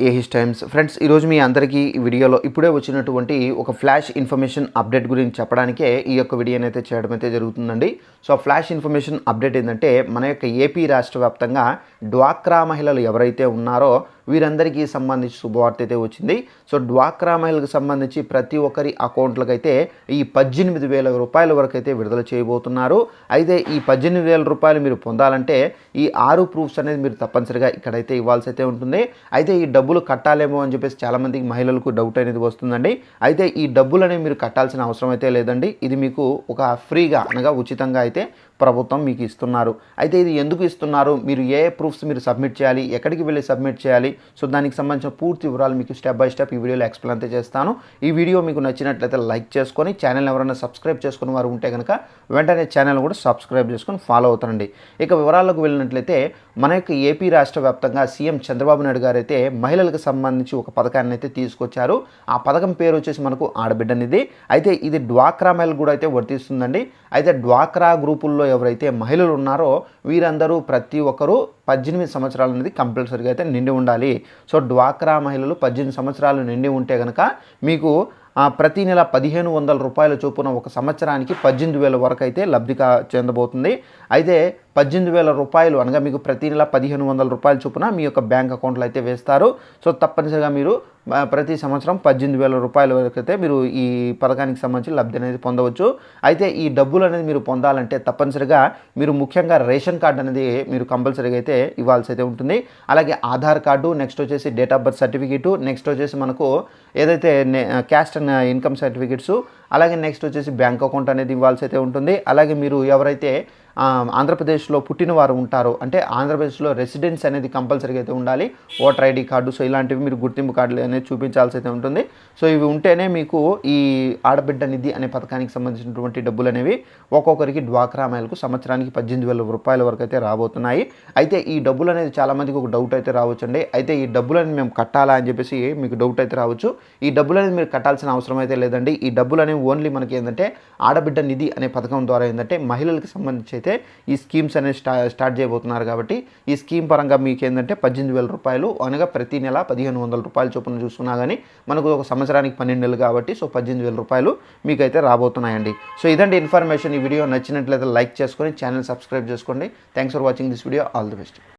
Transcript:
ఏహిస్ times. Friends ఈరోజు మీ అందరికీ ఈ వీడియోలో ఇప్పుడే వచ్చినటువంటి ఒక ఫ్లాష్ ఇన్ఫర్మేషన్ అప్డేట్ గురించి చెప్పడానికే ఈ యొక్క వీడియోని అయితే చేయడం అయితే జరుగుతుందండి. సో ఫ్లాష్ ఇన్ఫర్మేషన్ అప్డేట్ ఏంటంటే మన యొక్క ఏపీ రాష్ట్ర వ్యాప్తంగా డ్వాక్రా మహిళలు ఎవరైతే ఉన్నారో వీరందరికీ సంబంధించి శుభవార్త అయితే వచ్చింది. సో డ్వాక్రా మహిళలకు సంబంధించి ప్రతి ఒక్కరి అకౌంట్లకు అయితే ఈ పద్దెనిమిది వేల రూపాయల వరకు అయితే విడుదల చేయబోతున్నారు. అయితే ఈ పద్దెనిమిది వేల రూపాయలు మీరు పొందాలంటే ఈ ఆరు ప్రూఫ్స్ అనేది మీరు తప్పనిసరిగా ఇక్కడైతే ఇవ్వాల్సి అయితే ఉంటుంది. అయితే ఈ డబ్బులు కట్టాలేమో అని చెప్పేసి చాలామందికి మహిళలకు డౌట్ అనేది వస్తుందండి. అయితే ఈ డబ్బులు అనేవి మీరు కట్టాల్సిన అవసరం అయితే లేదండి. ఇది మీకు ఒక ఫ్రీగా అనగా ఉచితంగా అయితే ప్రభుత్వం మీకు ఇస్తున్నారు. అయితే ఇది ఎందుకు ఇస్తున్నారు? మీరు ఏ ప్రూఫ్స్ మీరు సబ్మిట్ చేయాలి? ఎక్కడికి వెళ్ళి సబ్మిట్ చేయాలి? సో దానికి సంబంధించిన పూర్తి వివరాలు మీకు స్టెప్ బై స్టెప్ ఈ వీడియోలో ఎక్స్ప్లెయిన్ అయితే చేస్తాను. ఈ వీడియో మీకు నచ్చినట్లయితే లైక్ చేసుకొని ఛానల్ ఎవరైనా సబ్స్క్రైబ్ చేసుకుని వారు ఉంటే కనుక వెంటనే ఛానల్ కూడా సబ్స్క్రైబ్ చేసుకొని ఫాలో అవుతారండి ఇక వివరాలకు వెళ్ళినట్లయితే మన యొక్క ఏపీ రాష్ట్ర వ్యాప్తంగా సీఎం చంద్రబాబు నాయుడు గారు అయితే మహిళలకు సంబంధించి ఒక పథకాన్ని అయితే తీసుకొచ్చారు. ఆ పథకం పేరు వచ్చేసి మనకు ఆడబిడ్డనిది అయితే ఇది డ్వాక్రా మహిళలు కూడా అయితే వర్తిస్తుందండి. అయితే డ్వాక్రా గ్రూపుల్లో ఎవరైతే మహిళలు ఉన్నారో వీరందరూ ప్రతి ఒక్కరూ పద్దెనిమిది సంవత్సరాలు అనేది కంపల్సరీగా అయితే నిండి ఉండాలి. సో డ్వాక్రా మహిళలు పద్దెనిమిది సంవత్సరాలు నిండి ఉంటే కనుక మీకు ప్రతి నెల పదిహేను వందల రూపాయల చొప్పున ఒక సంవత్సరానికి పద్దెనిమిది వేల వరకు అయితే లబ్ధి కా చెందబోతుంది. అయితే పద్దెనిమిది వేల రూపాయలు అనగా మీకు ప్రతి నెల పదిహేను వందల రూపాయల చొప్పున మీ యొక్క బ్యాంక్ అకౌంట్లో అయితే వేస్తారు. సో తప్పనిసరిగా మీరు ప్రతి సంవత్సరం పద్దెనిమిది వేల రూపాయల వరకు అయితే మీరు ఈ పథకానికి సంబంధించి లబ్ధి అనేది పొందవచ్చు. అయితే ఈ డబ్బులు అనేది మీరు పొందాలంటే తప్పనిసరిగా మీరు ముఖ్యంగా రేషన్ కార్డు అనేది మీరు కంపల్సరీగా అయితే ఇవ్వాల్సి అయితే ఉంటుంది. అలాగే ఆధార్ కార్డు నెక్స్ట్ వచ్చేసి date of birth certificate next వచ్చేసి మనకు ఏదైతే క్యాస్ట్ అండ్ ఇన్కమ్ సర్టిఫికేట్స్ అలాగే నెక్స్ట్ వచ్చేసి బ్యాంక్ అకౌంట్ అనేది ఇవ్వాల్సి అయితే ఉంటుంది. అలాగే మీరు ఎవరైతే ఆంధ్రప్రదేశ్లో పుట్టిన వారు ఉంటారో. అంటే ఆంధ్రప్రదేశ్లో రెసిడెన్స్ అనేది కంపల్సరీగా అయితే ఉండాలి. ఓటర్ ఐడి కార్డు సో ఇలాంటివి మీరు గుర్తింపు కార్డులు అనేది చూపించాల్సి అయితే ఉంటుంది. సో ఇవి ఉంటేనే మీకు ఈ ఆడబిడ్డ నిధి అనే పథకానికి సంబంధించినటువంటి డబ్బులు అనేవి ఒక్కొక్కరికి డ్వాక్రా మహిళకు సంవత్సరానికి పద్దెనిమిది వేల రూపాయల వరకు అయితే రాబోతున్నాయి. అయితే ఈ డబ్బులు అనేది చాలామందికి ఒక డౌట్ అయితే రావచ్చండి. అయితే ఈ డబ్బులు అనేది మేము కట్టాలా అని చెప్పేసి మీకు డౌట్ అయితే రావచ్చు. ఈ డబ్బులు అనేది మీరు కట్టాల్సిన అవసరం అయితే లేదండి. ఈ డబ్బులు అనేవి ఓన్లీ మనకి ఏంటంటే ఆడబిడ్డ నిధి అనే పథకం ద్వారా ఏంటంటే మహిళలకు సంబంధించి అయితే ఈ స్కీమ్స్ అనేది స్టా స్టార్ట్ చేయబోతున్నారు కాబట్టి ఈ స్కీమ్ పరంగా మీకు ఏంటంటే పద్దెనిమిది వేల రూపాయలు అనగా ప్రతి నెల పదిహేను వందల రూపాయలు చొప్పున చూసుకున్నా కానీ మనకు ఒక సంవత్సరానికి పన్నెండు నెలలు కాబట్టి సో పద్దెనిమిది వేల రూపాయలు మీకైతే రాబోతున్నాయండి. సో ఇదండి ఇన్ఫర్మేషన్. ఈ వీడియో నచ్చినట్లయితే లైక్ చేసుకొని ఛానల్ సబ్స్క్రైబ్ చేసుకోండి. Thanks for watching this video all the best